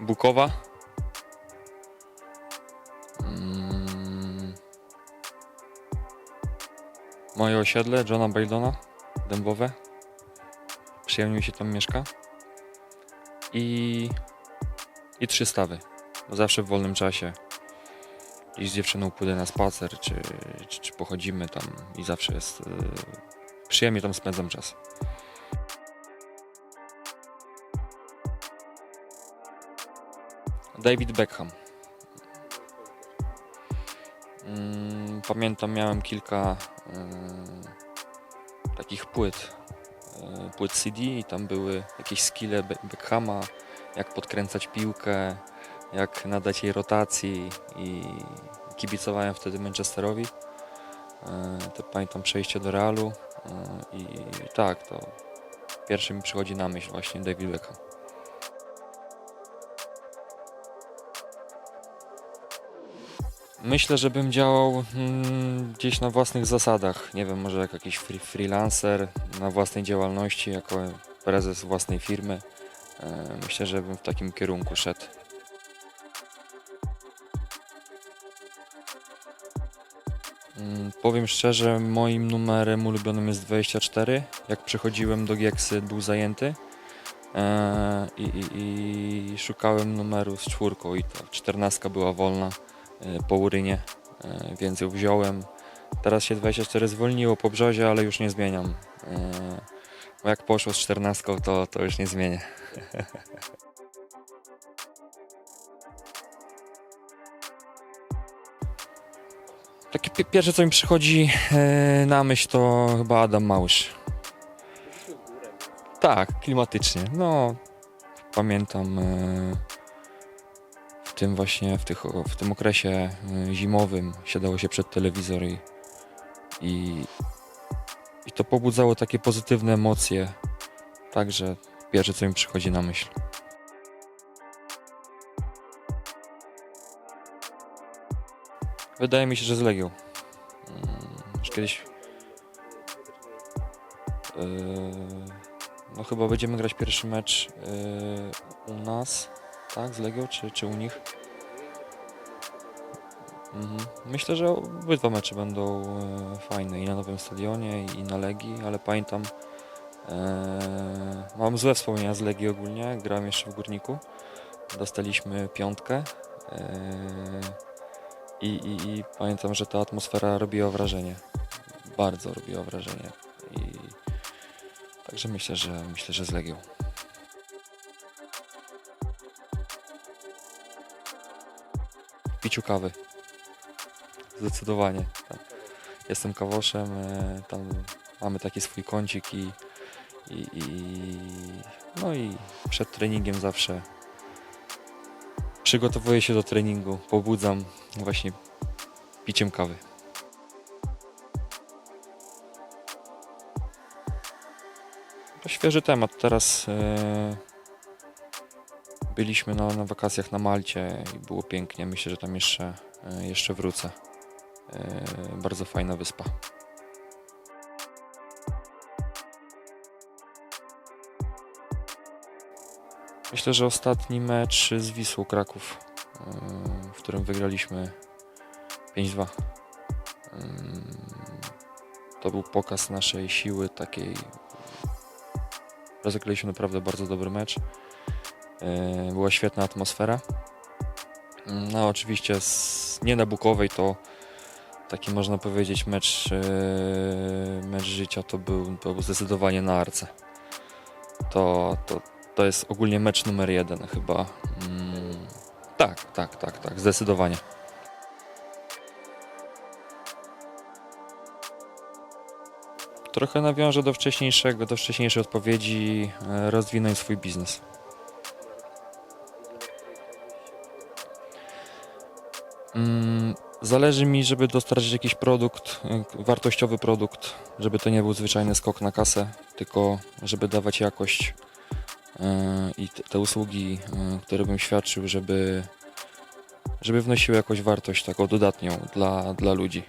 Bukowa. Mm. Moje osiedle Johna Baildona, Dębowe. Przyjemnie mi się tam mieszka. I, i trzy stawy. Bo zawsze w wolnym czasie i z dziewczyną pójdę na spacer, czy, czy, czy pochodzimy tam i zawsze jest y, przyjemnie tam spędzam czas. David Beckham. Mm, Pamiętam, miałem kilka y, takich płyt, y, płyt CD i tam były jakieś skille Be- Beckhama, jak podkręcać piłkę, jak nadać jej rotacji i kibicowałem wtedy Manchesterowi. Y, To pamiętam przejście do Realu y, i tak, to pierwszy mi przychodzi na myśl właśnie David Beckham. Myślę, że bym działał mm, gdzieś na własnych zasadach. Nie wiem, może jak jakiś free, freelancer na własnej działalności, jako prezes własnej firmy. E, Myślę, że bym w takim kierunku szedł. Powiem szczerze, moim numerem ulubionym jest 24. Jak przychodziłem do Gieksy, był zajęty. E, i, i, I szukałem numeru z czwórką i ta czternastka była wolna e, po urynie, e, więc ją wziąłem. Teraz się 24 zwolniło po brzozie, ale już nie zmieniam. Bo jak poszło z 14, to, to już nie zmienię. Takie pi- pierwsze, co mi przychodzi e, na myśl, to chyba Adam Małysz. Tak, klimatycznie. No, pamiętam e, w tym właśnie, w, tych, w tym okresie e, zimowym siadało się przed telewizor i, i, i to pobudzało takie pozytywne emocje. Także pierwsze, co mi przychodzi na myśl. Wydaje mi się, że z Legią. Mm, Już kiedyś. Yy, no chyba będziemy grać pierwszy mecz yy, u nas, tak, z Legią, czy, czy u nich? Mhm. Myślę, że obydwa mecze będą e, fajne i na nowym stadionie i na Legii, ale pamiętam, e, mam złe wspomnienia z Legii ogólnie, grałem jeszcze w Górniku, dostaliśmy piątkę e, i, i, i pamiętam, że ta atmosfera robiła wrażenie, bardzo robiła wrażenie i także myślę, że myślę, że z Legią. Piciu kawy. Zdecydowanie. Tak. Jestem kawoszem, e, tam mamy taki swój kącik i, i, i no i przed treningiem zawsze przygotowuję się do treningu, pobudzam właśnie piciem kawy. To świeży temat. Teraz e, byliśmy na, na wakacjach na Malcie i było pięknie. Myślę, że tam jeszcze, e, jeszcze wrócę. E, bardzo fajna wyspa. Myślę, że ostatni mecz z Wisłą Kraków, w którym wygraliśmy 5-2. Ym, To był pokaz naszej siły takiej. Rozegraliśmy naprawdę bardzo dobry mecz. Yy, Była świetna atmosfera. No oczywiście z, nie na Bukowej to taki można powiedzieć mecz, yy, mecz życia to był, to był zdecydowanie na Arce. To, to, to jest ogólnie mecz numer jeden chyba. Tak, tak, tak, tak, zdecydowanie. Trochę nawiążę do wcześniejszego, do wcześniejszej odpowiedzi, e, rozwinąć swój biznes. Mm, Zależy mi, żeby dostarczyć jakiś produkt, e, wartościowy produkt, żeby to nie był zwyczajny skok na kasę, tylko żeby dawać jakość i te- te usługi, e, które bym świadczył, żeby, żeby wnosiły jakąś wartość taką dodatnią dla, dla ludzi.